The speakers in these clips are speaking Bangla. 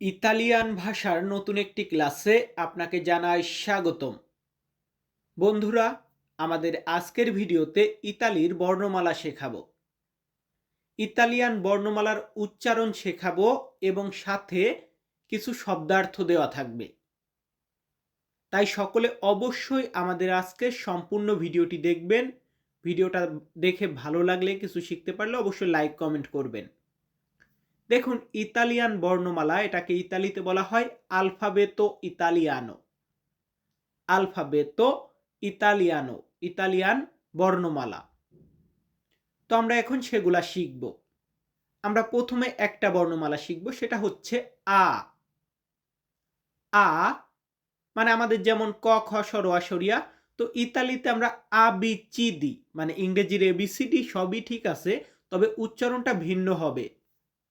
ইতালিয়ান ভাষার নতুন একটি ক্লাসে আপনাকে জানাই স্বাগতম। বন্ধুরা, আমাদের আজকের ভিডিওতে ইতালির বর্ণমালা শেখাবো। ইতালিয়ান বর্ণমালার উচ্চারণ শেখাবো এবং সাথে কিছু শব্দার্থ দেওয়া থাকবে। তাই সকলে অবশ্যই আমাদের আজকের সম্পূর্ণ ভিডিওটি দেখবেন। ভিডিওটা দেখে ভালো লাগলে কিছু শিখতে পারলে অবশ্যই লাইক, কমেন্ট করবেন। দেখুন, ইতালিয়ান বর্ণমালা, এটাকে ইতালিতে বলা হয় আলফাবেতো ইতালিয়ানো। আলফাবেতো ইতালিয়ানো, ইতালিয়ান বর্ণমালা। তো আমরা এখন সেগুলা শিখব। আমরা প্রথমে একটা বর্ণমালা শিখব, সেটা হচ্ছে আ। আ মানে আমাদের যেমন ক, খ সরোয়া সরিয়া তো ইতালিতে আমরা আ, বি, চি, দি মানে ইংরেজির এবিসিডি সবই ঠিক আছে, তবে উচ্চারণটা ভিন্ন হবে।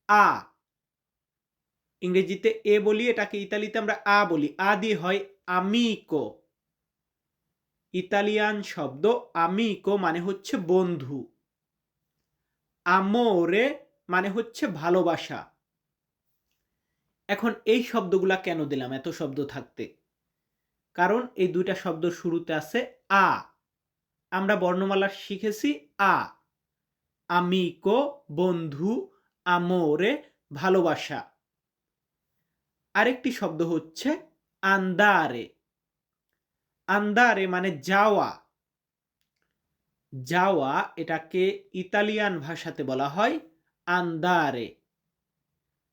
আ। ইংরেজিতে এ বলি, এটাকে ইতালিতে আমরা আ বলি। আ দিয়ে হয় আমিকো ইতালিয়ান শব্দ আমিকো মানে হচ্ছে বন্ধু। আমোরে মানে হচ্ছে ভালোবাসা। এখন এই শব্দগুলা কেন দিলাম, এত শব্দ থাকতে? কারণ এই দুইটা শব্দ শুরুতে আছে আ। আমরা বর্ণমালা শিখেছি আ। আমিকো বন্ধু আমোরে ভালোবাসা। আরেকটি শব্দ হচ্ছে আন্দারে আন্দারে মানে যাওয়া। যাওয়া এটাকে ইতালিয়ান ভাষাতে বলা হয় আন্দারে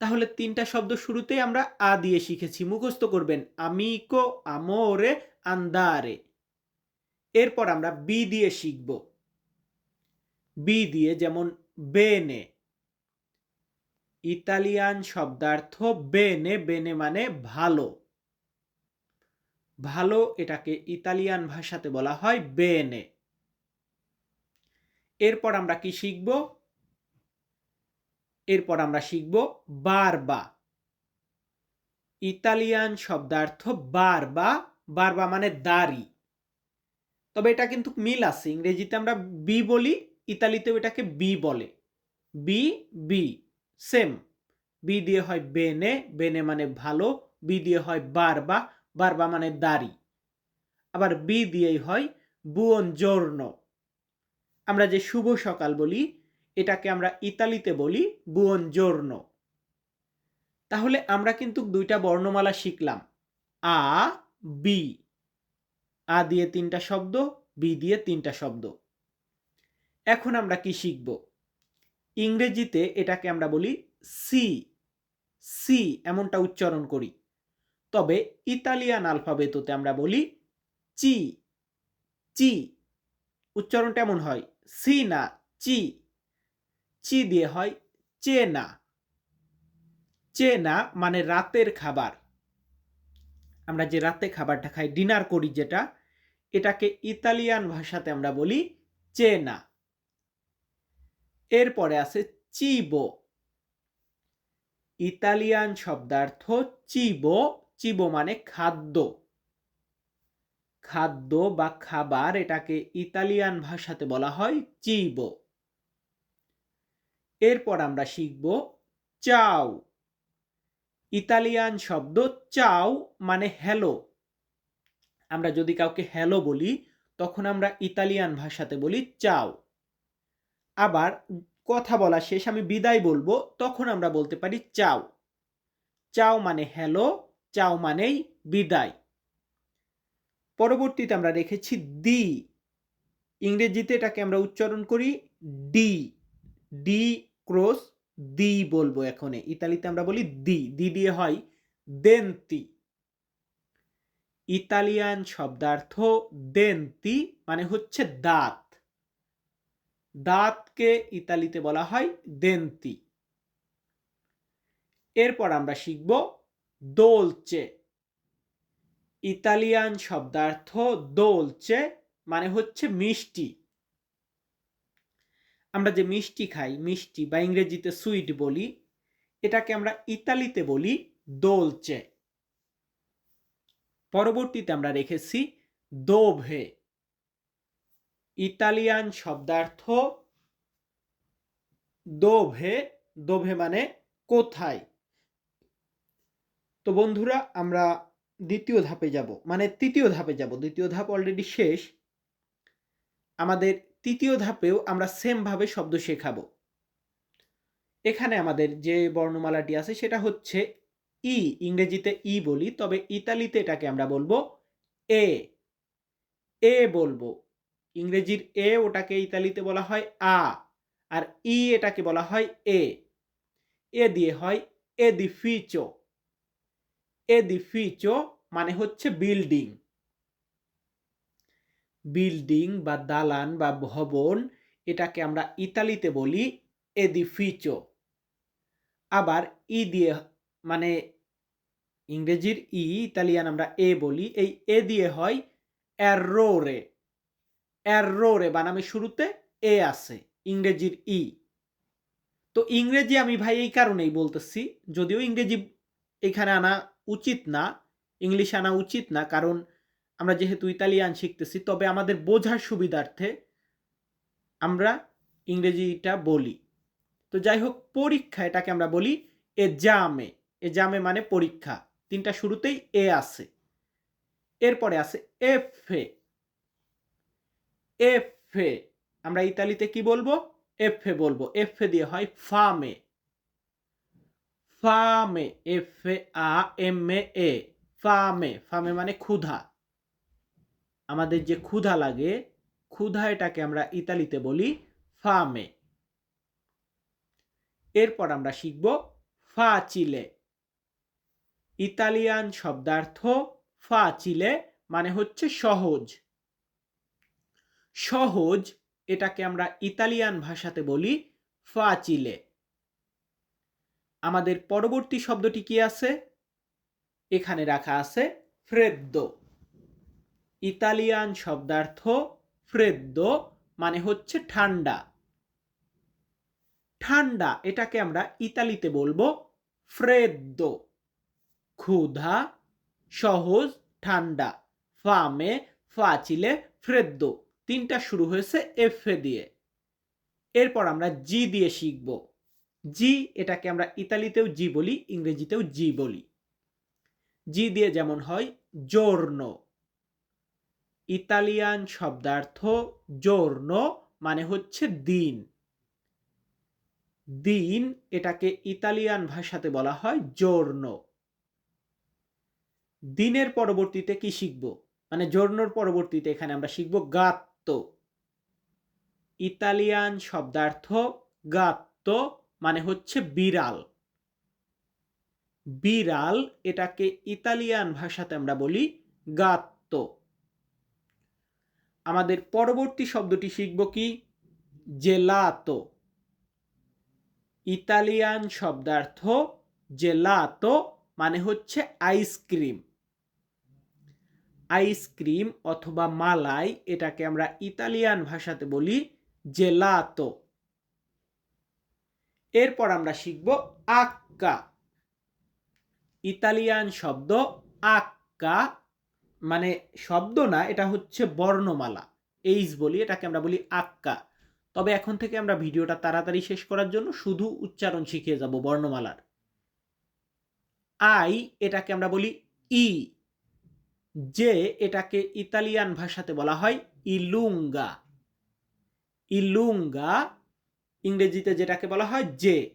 তাহলে তিনটা শব্দ শুরুতেই আমরা আ দিয়ে শিখেছি। মুখস্থ করবেন আমিকো আমোরে আন্দারে এরপর আমরা বি দিয়ে শিখব। বি দিয়ে যেমন বেনে ইতালিয়ান শব্দার্থ বেনে বেনে মানে ভালো। ভালো এটাকে ইতালিয়ান ভাষাতে বলা হয় বেনে। এরপর আমরা কি শিখব? এরপর আমরা শিখব বারবা। ইতালিয়ান শব্দার্থ বারবা বারবা মানে দাড়ি। তবে এটা কিন্তু মিল আছে, ইংরেজিতে আমরা বি বলি, ইতালিতেও এটাকে বি বলে। B B. সেম। বি দিয়ে হয় বেনে বেনে মানে ভালো, বি দিয়ে হয় বারবা বারবা মানে দাড়ি। আবার বি দিয়েই হয় বুয়ন জোর্ণ। আমরা যে শুভ সকাল বলি, এটাকে আমরা ইতালিতে বলি বুয়ন জোর্ণ। তাহলে আমরা কিন্তু দুইটা বর্ণমালা শিখলাম। আ, বি। আ দিয়ে তিনটা শব্দ, বি দিয়ে তিনটা শব্দ। এখন আমরা কি শিখব? ইংরেজিতে এটাকে আমরা বলি সি সি এমনটা উচ্চারণ করি। তবে ইতালিয়ান আলফাবেততে আমরা বলি চি চি উচ্চারণটা এমন হয়? সি না চি চি দিয়ে হয় চেনা। চেনা মানে রাতের খাবার। আমরা যে রাতে খাবারটা খাই, ডিনার করি যেটা, এটাকে ইতালিয়ান ভাষাতে আমরা বলি চেনা। এরপরে আছে চিবো। ইতালিয়ান শব্দার্থ চিবো। চিবো মানে খাদ্য। খাদ্য বা খাবার এটাকে ইতালিয়ান ভাষাতে বলা হয় চিবো। এরপর আমরা শিখব চাও। ইতালিয়ান শব্দ চাও মানে হ্যালো। আমরা যদি কাউকে হ্যালো বলি, তখন আমরা ইতালিয়ান ভাষাতে বলি চাও। আবার কথা বলা শেষ আমি বিদায় বলব, তখন আমরা বলতে পারি চাও। চাও মানে হ্যালো চাও মানেই বিদায়। পরবর্তীতে আমরা রেখেছি দি। ইংরেজিতে এটাকে আমরা উচ্চারণ করি ডি ডি ক্রস দি বলব এখনে। ইতালিতে আমরা বলি দি। দি দিয়ে হয় দেন্তি। ইতালিয়ান শব্দার্থ দেন্তি মানে হচ্ছে দাঁত। দাঁতকে ইতালিতে বলা হয় দেন্তি। এরপর আমরা শিখব দোলচে ইতালিয়ান শব্দার্থ দোলচে মানে হচ্ছে মিষ্টি। আমরা যে মিষ্টি খাই, মিষ্টি বা ইংরেজিতে সুইট বলি, এটাকে আমরা ইতালিতে বলি দোলচে পরবর্তীতে আমরা রেখেছি দোভে। ইতালিয়ান শব্দার্থ দোভে দোভে মানে কোথায়? তো বন্ধুরা, আমরা দ্বিতীয় ধাপে যাব মানে তৃতীয় ধাপে যাব। দ্বিতীয় ধাপ অলরেডি শেষ। আমাদের তৃতীয় ধাপেও আমরা সেমভাবে শব্দ শেখাবো। এখানে আমাদের যে বর্ণমালাটি আছে, সেটা হচ্ছে ই, ইংরেজিতে ই বলি, তবে ইতালিতে এটাকে আমরা বলব এ। এ বলব। ইংরেজির এ ওটাকে ইতালিতে বলা হয় আ, আর ই এটাকে বলা হয় এ। এ দিয়ে হয় এদিফিচো। এদিফিচো মানে হচ্ছে বিল্ডিং। বিল্ডিং বা দালান বা ভবন এটাকে আমরা ইতালিতে বলি এ দি এদিফিচো। আবার ই দিয়ে মানে ইংরেজির ই, ইতালিয়ান আমরা এ বলি, এই এ দিয়ে হয় অ্যারোরে। অ্যারোরে বানামে শুরুতে এ আছে, ইংরেজির ই। তো ইংরেজি আমি ভাই এই কারণেই বলতেছি, যদিও ইংরেজি এখানে আনা উচিত না, ইংলিশ আনা উচিত না, কারণ আমরা যেহেতু ইতালিয়ান শিখতেছি, তবে আমাদের বোঝার সুবিধার্থে আমরা ইংরেজিটা বলি। তো যাই হোক, পরীক্ষা এটাকে আমরা বলি এ জামে এ জামে মানে পরীক্ষা। তিনটা শুরুতেই এ আছে। এরপরে আছে এফে এফে আমরা ইতালিতে কি বলব? এফে বলব। এফে দিয়ে হয় ফামে ফামে এফে আ এম এ ফামে ফামে মানে ক্ষুধা। আমাদের যে ক্ষুধা লাগে, ক্ষুধা এটাকে আমরা ইতালিতে বলি ফামে এরপর আমরা শিখব ফাচিলে ইতালিয়ান শব্দার্থ ফাচিলে মানে হচ্ছে সহজ। সহজ, এটাকে আমরা ইতালিয়ান ভাষাতে বলি ফাচিলে আমাদের পরবর্তী শব্দটি কি আছে? এখানে রাখা আছে ফ্রেদ্দো ইতালিয়ান শব্দার্থ ফ্রেদ্দো মানে হচ্ছে ঠান্ডা। ঠান্ডা, এটাকে আমরা ইতালিতে বলব ফ্রেদ্দো ক্ষুধা, সহজ, ঠান্ডা। ফামে ফাচিলে ফ্রেদ্দো তিনটা শুরু হয়েছে এফ এ দিয়ে। এরপর আমরা জি দিয়ে শিখব। জি এটাকে আমরা ইতালিতেও জি বলি, ইংরেজিতেও জি বলি। জি দিয়ে যেমন হয় জোর্ন ইতালিয়ান শব্দার্থ জোর্ন মানে হচ্ছে দিন। দিন এটাকে ইতালিয়ান ভাষাতে বলা হয় জোর্ন দিনের পরবর্তীতে কি শিখব? মানে জোর্নোর পরবর্তীতে এখানে আমরা শিখব গাত্ত। ইতালিয়ান শব্দার্থ গাত্ত মানে হচ্ছে বিড়াল। বিড়াল এটাকে ইতালিয়ান ভাষাতে আমরা বলি গাত্ত। আমাদের পরবর্তী শব্দটি শিখব কি? জেলাতো। ইতালিয়ান শব্দার্থ জেলাতো মানে হচ্ছে আইসক্রিম। আইসক্রিম অথবা মালাই, এটাকে আমরা ইতালিয়ান ভাষাতে বলি জেলাতো এরপর আমরা শিখব আক্কা। ইতালিয়ান শব্দ আক্কা মানে শব্দ না, এটা হচ্ছে বর্ণমালা। এইজ বলি, এটাকে আমরা বলি আক্কা। তবে এখন থেকে আমরা ভিডিওটা তাড়াতাড়ি শেষ করার জন্য শুধু উচ্চারণ শিখিয়ে যাব বর্ণমালার। আই, এটাকে আমরা বলি ই। যে এটাকে ইতালিয়ান ভাষাতে বলা হয় ইলুঙ্গা। ইলুঙ্গা ইংরেজিতে যেটাকে বলা হয় যে।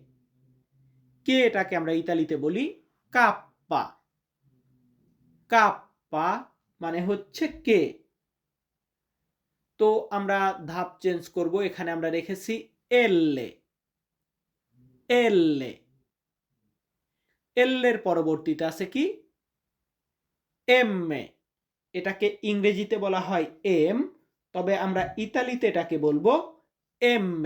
কে এটাকে আমরা ইতালিতে বলি? কাপ্পা। কাপ্পা মানে হচ্ছে কে? তো আমরা ধাপ চেঞ্জ করব, এখানে আমরা রেখেছি এললে এললে এলের পরবর্তীতে আছে কি? এম এটাকে ইংরেজিতে বলা হয় এম তবে আমরা ইতালিতে এটাকে বলব এম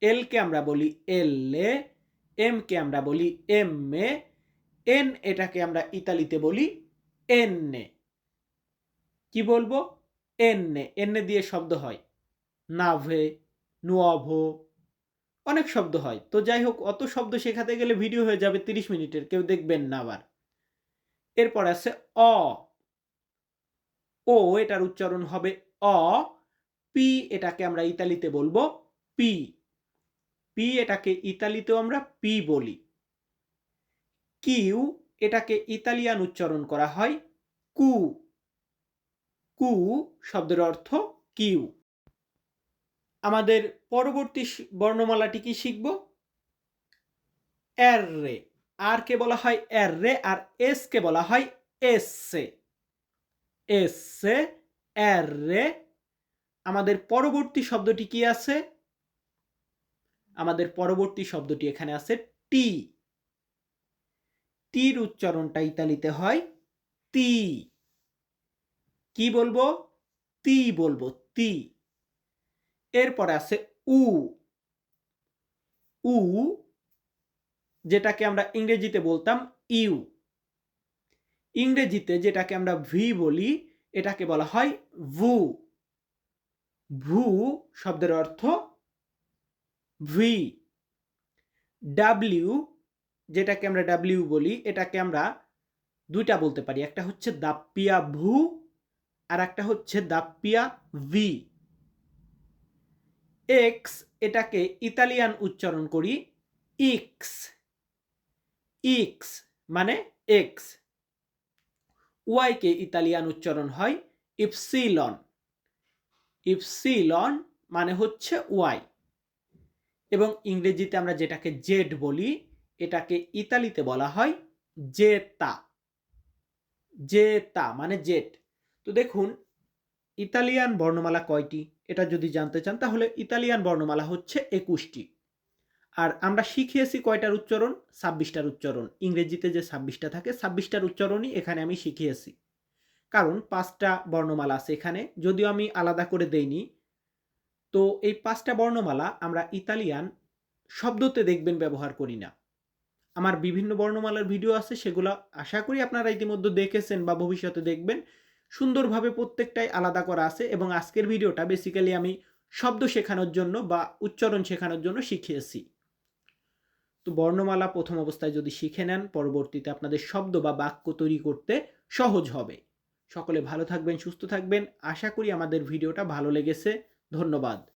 এলকে আমরা বলি এললে এম কে আমরা বলি এম এন এটাকে আমরা ইতালিতে বলি এন্নে কি বলব? এন্নে এন্নে দিয়ে শব্দ হয়। নাভে, নুয়াভো, অনেক শব্দ হয়। তো যাই হোক, অত শব্দ শেখাতে গেলে ভিডিও হয়ে যাবে তিরিশ মিনিটের, কেউ দেখবেন না আবার। এরপর আছে অ। ও এটার উচ্চারণ হবে অ। পি এটাকে আমরা ইতালিতে বলব পি। পি এটাকে ইতালিতেও আমরা পি বলি। কিউ এটাকে ইতালিয়ান উচ্চারণ করা হয় কু। কু শব্দের অর্থ কিউ। আমাদের পরবর্তী বর্ণমালাটি কি শিখব? এর রে আর কে বলা হয় এর রে, আর এস কে বলা হয় এস। সে এস সে এর রে। আমাদের পরবর্তী শব্দটি কি আছে? আমাদের পরবর্তী শব্দটি এখানে আছে টি টির উচ্চারণটা ইতালিতে হয় তি কি বলব? তি বলব তি এরপরে আছে উ। উ যেটাকে আমরা ইংরেজিতে বলতাম ইউ। ইংরেজিতে যেটাকে আমরা ভি বলি, এটাকে বলা হয় ভু। ভু শব্দের অর্থ ভি। ডাব্লিউ যেটাকে আমরা ডাব্লিউ বলি, এটাকে আমরা দুইটা বলতে পারি। একটা হচ্ছে দাপ্পিয়া ভু আর একটা হচ্ছে দাপ্পিয়া ভি। এক্স এটাকে ইতালিয়ান উচ্চারণ করি, ইক্স। ইক্স মানে এক্স ওয়াইকে ইতালিয়ান উচ্চারণ হয় ইপসিলন। ইপসিলন মানে হচ্ছে ওয়াই এবং ইংরেজিতে আমরা যেটাকে জেড বলি, এটাকে ইতালিতে বলা হয় জেতা। জেতা মানে জেট। তো দেখুন, ইতালিয়ান বর্ণমালা কয়টি? এটা যদি জানতে চান, তাহলে ইতালিয়ান বর্ণমালা হচ্ছে একুশটি। আর আমরা শিখিয়েছি কয়টার উচ্চারণ? ছাব্বিশটার উচ্চারণ। ইংরেজিতে যে ছাব্বিশটা থাকে, ছাব্বিশটার উচ্চারণই এখানে আমি শিখিয়েছি। কারণ পাঁচটা বর্ণমালা আছে এখানে। যদিও আমি আলাদা করে দেইনি। তো এই পাঁচটা বর্ণমালা আমরা ইতালিয়ান শব্দতে দেখবেন ব্যবহার করি না। আমার বিভিন্ন বর্ণমালার ভিডিও আছে, সেগুলো আশা করি আপনারা ইতিমধ্যে দেখেছেন বা ভবিষ্যতে দেখবেন। সুন্দরভাবে প্রত্যেকটাই আলাদা করা আছে এবং আজকের ভিডিওটা বেসিক্যালি আমি শব্দ শেখানোর জন্য বা উচ্চারণ শেখানোর জন্য শিখিয়েছি। তো বর্ণমালা প্রথম অবস্থায় যদি শিখে নেন, পরবর্তীতে আপনাদের শব্দ বা বাক্য তৈরি করতে সহজ হবে। সকলে ভালো থাকবেন, সুস্থ থাকবেন। আশা করি আমাদের ভিডিওটা ভালো লেগেছে। ধন্যবাদ।